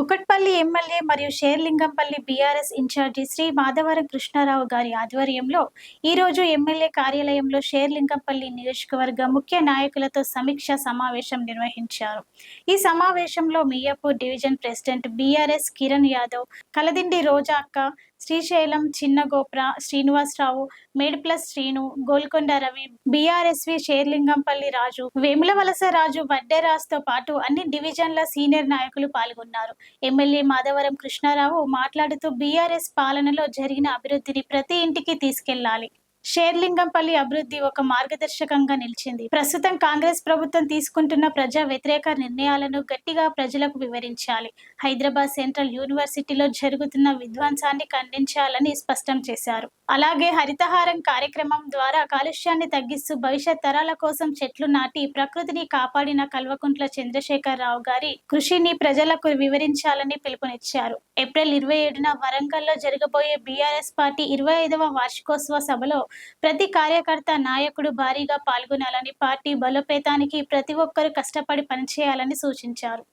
Kukatpally MLA మరియు Serilingampally BRS incharge Shri Madhavaram Krishnarao గారి ఆధ్వర్యంలో ఈ రోజు ఎమ్మెల్యే కార్యాలయంలో షేర్లింగంపల్లి నియోజకవర్గ ముఖ్య నాయకులతో సమీక్ష సమావేశం నిర్వహించారు. ఈ సమావేశంలో Miyapur division president BRS Kiran Yadav Kaladindi Roja అక్క శ్రీశైలం చిన్నగోప్ర శ్రీనివాసరావు మేడ్ప్ల శ్రీను గోల్కొండ రవి బీఆర్ఎస్వి షేర్లింగంపల్లి రాజు వేములవలస రాజు వడ్డేరాజ్తో పాటు అన్ని డివిజన్ల సీనియర్ నాయకులు పాల్గొన్నారు. ఎమ్మెల్యే మాధవరం కృష్ణారావు మాట్లాడుతూ బీఆర్ఎస్ పాలనలో జరిగిన అభివృద్ధిని ప్రతి ఇంటికి తీసుకెళ్ళాలి. షేర్లింగంపల్లి అభివృద్ధి ఒక మార్గదర్శకంగా నిలిచింది. ప్రస్తుతం కాంగ్రెస్ ప్రభుత్వం తీసుకుంటున్న ప్రజా వ్యతిరేక నిర్ణయాలను గట్టిగా ప్రజలకు వివరించాలి. హైదరాబాద్ సెంట్రల్ యూనివర్సిటీలో జరుగుతున్న విధ్వంసాన్ని ఖండించాలని స్పష్టం చేశారు. అలాగే హరితహారం కార్యక్రమం ద్వారా కాలుష్యాన్ని తగ్గిస్తూ భవిష్యత్ తరాల కోసం చెట్లు నాటి ప్రకృతిని కాపాడిన కల్వకుంట్ల చంద్రశేఖర్ రావు గారి కృషిని ప్రజలకు వివరించాలని పిలుపునిచ్చారు. ఏప్రిల్ ఇరవై ఏడున వరంగల్లో జరగబోయే బీఆర్ఎస్ పార్టీ ఇరవై ఐదవ వార్షికోత్సవ సభలో ప్రతి కార్యకర్త నాయకుడు భారీగా పాల్గొనాలని పార్టీ బలోపేతానికి ప్రతి ఒక్కరూ కష్టపడి పనిచేయాలని సూచించారు.